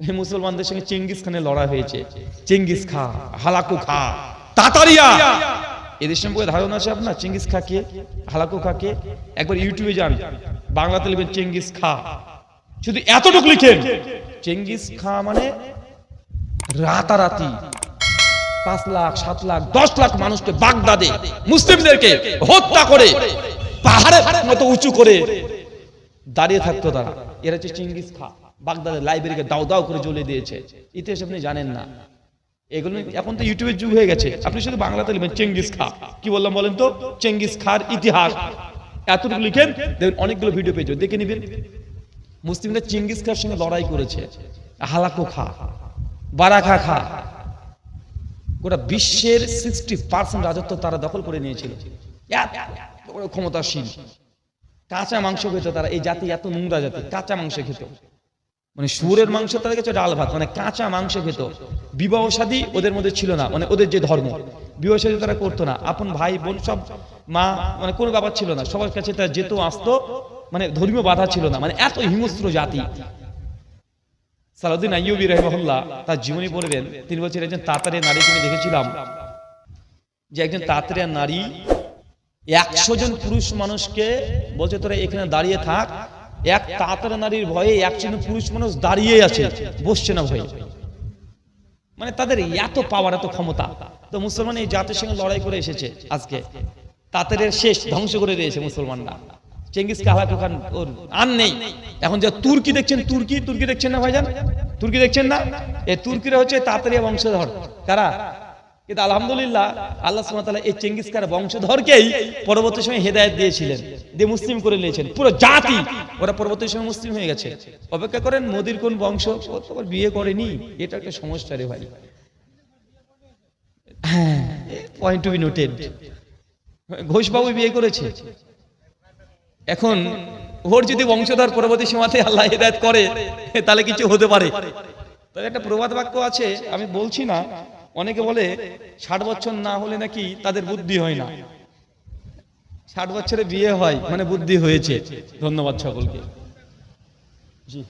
মুসলমানদের সঙ্গে চেঙ্গিস খানের লড়াই হয়েছে। চেঙ্গিস খা। হালাকু খা। তাতারিয়া। এদের সম্পর্কে ধারণা আছে আপনার? চেঙ্গিস খা কে হালাকু খা কে একবার ইউটিউবে যান। বাংলাতে লিখবেন চেঙ্গিস খা। শুধু এতটুকু লিখেন। চেঙ্গিস খা মানে রাতারাতি। পাঁচ লাখ সাত লাখ দশ লাখ মানুষকে বাগদাদে মুসলিমদেরকে হত্যা করে পাহাড়ের মতো উঁচু করে দাঁড়িয়ে থাকতো তারা। এরা হচ্ছে চিঙ্গিস খা। বাগদাদের লাইব্রেরিকে দাও দাও করে জ্বলে দিয়েছে। ইতিহাস আপনি জানেন না। এগুলো এখন তো ইউটিউবের যুগ হয়ে গেছে। আপনি শুধু বাংলাতে লিখবেন, চেঙ্গিস খা। কি বললাম বলেন তো? চেঙ্গিস খার ইতিহাস। এতটুকু লিখেন, দেখবেন অনেকগুলো ভিডিও পেয়ে যাবেন। দেখে নিবেন। মুসলিমরা চেঙ্গিস খার সঙ্গে লড়াই করেছে। হালাকো খা, বারাখা খা। গোটা বিশ্বের সিক্সটি পার্সেন্ট রাজত্ব তারা দখল করে নিয়েছিল। বড় কাঁচা মাংস খেত তারা। এই জাতি এত নোংরা জাতি। কাঁচা মাংস খেত। মানে সুরের মাংস তাদের কাছে ডাল ভাত মানে কাঁচা মাংস খেত বিবাহ শাদী ওদের মধ্যে ছিল না মানে ওদের যে ধর্ম। বিবাহ শাদী তারা করতো না। আপন ভাই, বোন সব মা মানে কোনো ব্যাপার ছিল না। সবার কাছে তারা যেত, আসতো মানে ধর্মীয় বাধা ছিল না। মানে এত হিংস্র জাতি। সালাউদ্দিন আইয়ুবী রহমহুল্লাহ তার জীবনী পড়বেন তিনি বলছেন, একজন তাতারে নারী আমি দেখেছিলাম যে একজন তাতারে নারী একশো জন পুরুষ মানুষকে বলছে, তোরা এখানে দাঁড়িয়ে থাক এক তাতারে নারীর ভয়ে জন পুরুষ মানুষ দাঁড়িয়ে আছে। বসছে না ভয়ে। মানে তাদের এত পাওয়ার এত ক্ষমতা। তো মুসলমান এই জাতির সঙ্গে লড়াই করে এসেছে আজকে। তাতারের শেষ ধ্বংস করে দিয়েছে মুসলমানরা। চেঙ্গিস কাহালাকু খান ওর আর নেই। এখন যা তুর্কি দেখছেন, তুর্কি তুর্কি দেখছেন না ভাইজান? তুর্কি দেখছেন না? এই তুর্কিরা হচ্ছে তাতারিয়া বংশধর। কারা? কিন্তু আলহামদুলিল্লাহ, আল্লাহ সুবহানাহু এই চেঙ্গিস খার বংশধরকেই পরবর্তী সময় হেদায়েত দিয়েছিলেন। দিয়ে মুসলিম করে নিয়েছেন। পুরো জাতি, ওরা পরবর্তী সময় মুসলিম হয়ে গেছে। অপেক্ষা করেন মোদির কোন বংশ? বিয়ে করেনি। এটা একটা সমস্যা রে ভাই। হ্যাঁ পয়েন্ট টু বি নোটেড ঘোষবাবু বিয়ে করেছে। এখন ওর যদি বংশধর পরবর্তী সীমাতে আল্লাহ হেদায়ত করে, তাহলে কিছু হতে পারে। তবে একটা প্রবাদ বাক্য আছে, আমি বলছি না। অনেকে বলে ষাট বছর না হলে নাকি তাদের বুদ্ধি হয় না। ষাট বছরে বিয়ে হয় মানে বুদ্ধি হয়েছে। ধন্যবাদ সকলকে। জি।